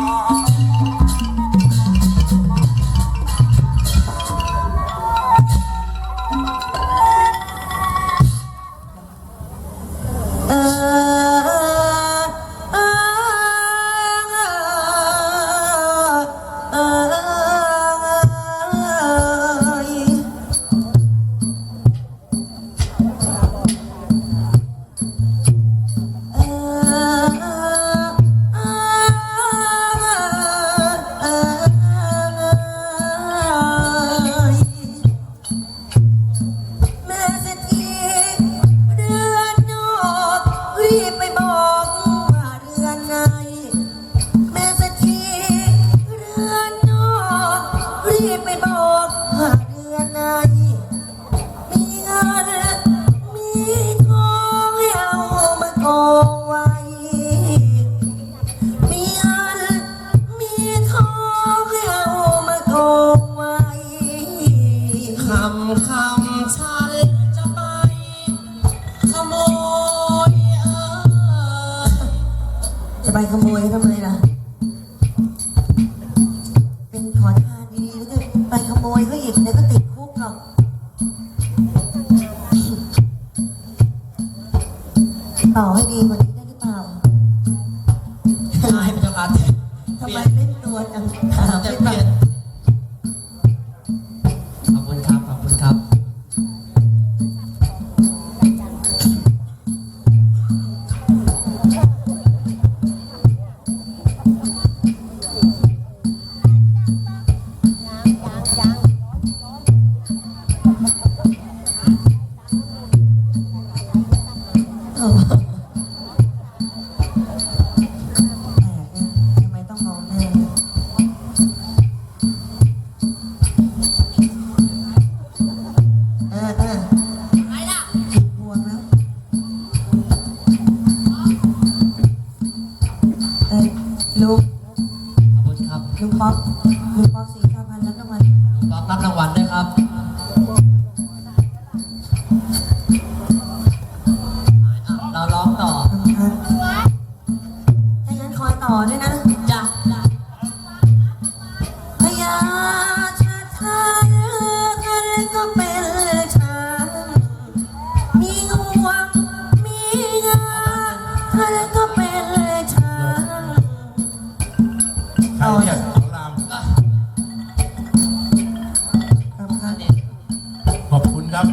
Oh. ไมเล่นตัวจังถามไม่ตอบ Jumpa. ใครเรีกสอนามขอบคุณครับ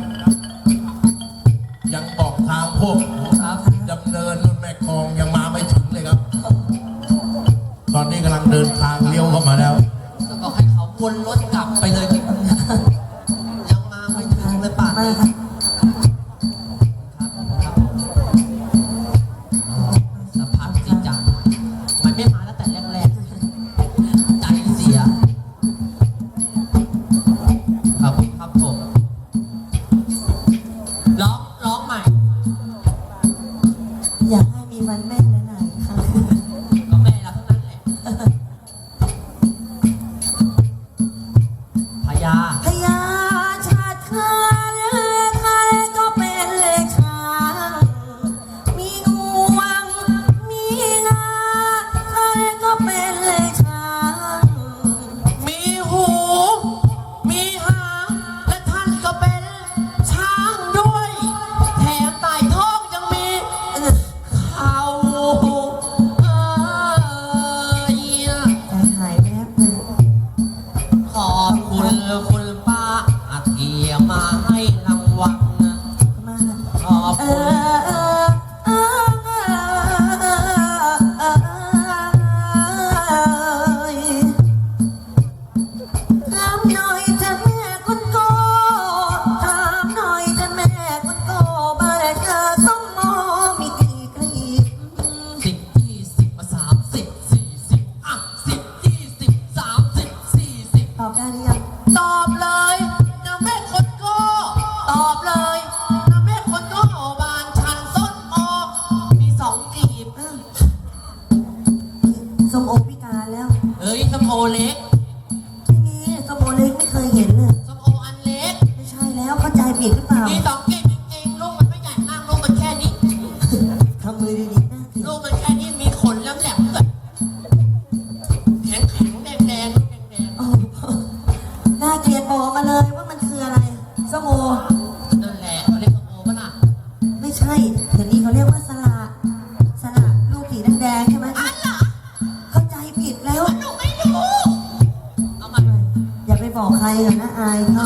ยังบอกทางพวกดำเนินแม่กองยังมาไม่ถึงเลยครับ ตอนนี้กำลังเดินทางเลี้ยวเข้ามาแล้ว ก็ให้เขาวนรถกลับ ส้มโอเล็กไม่มีส้มโอเล็กไม่เคยเห็นเลยส้มโออันเล็ก ไม่ใช่แล้วเข้าใจผิดหรือเปล่า ต่อใครหรอกนะอายเขา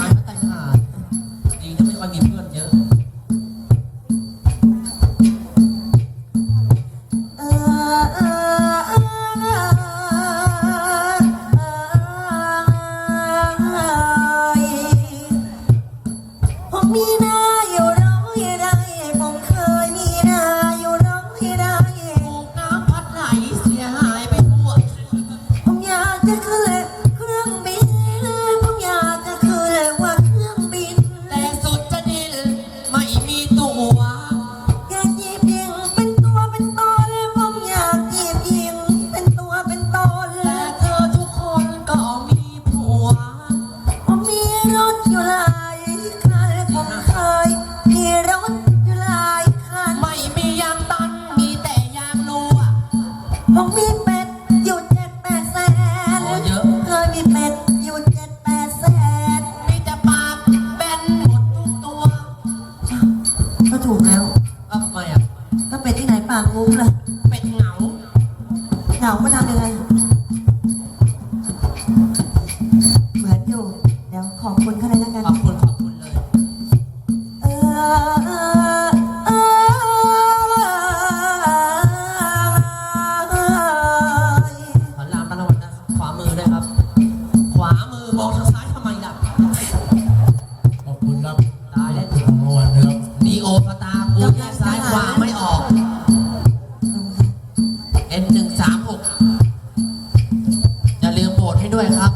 อยู่ เดี๋ยวขอบคุณเขาเลยละกัน ขอบคุณขอบคุณเลย เออเออเออขตะวันนะขวามือด้ครับ ขวามือมองทางซ้ายทำไมล่ะขอบคุณครับตายแล้ถึงเมื่อวามีโอตากูแยกซ้ายขวาไม่ออก N หนึ่งสามหกอย่ลืมโหวให้ด้วยครับ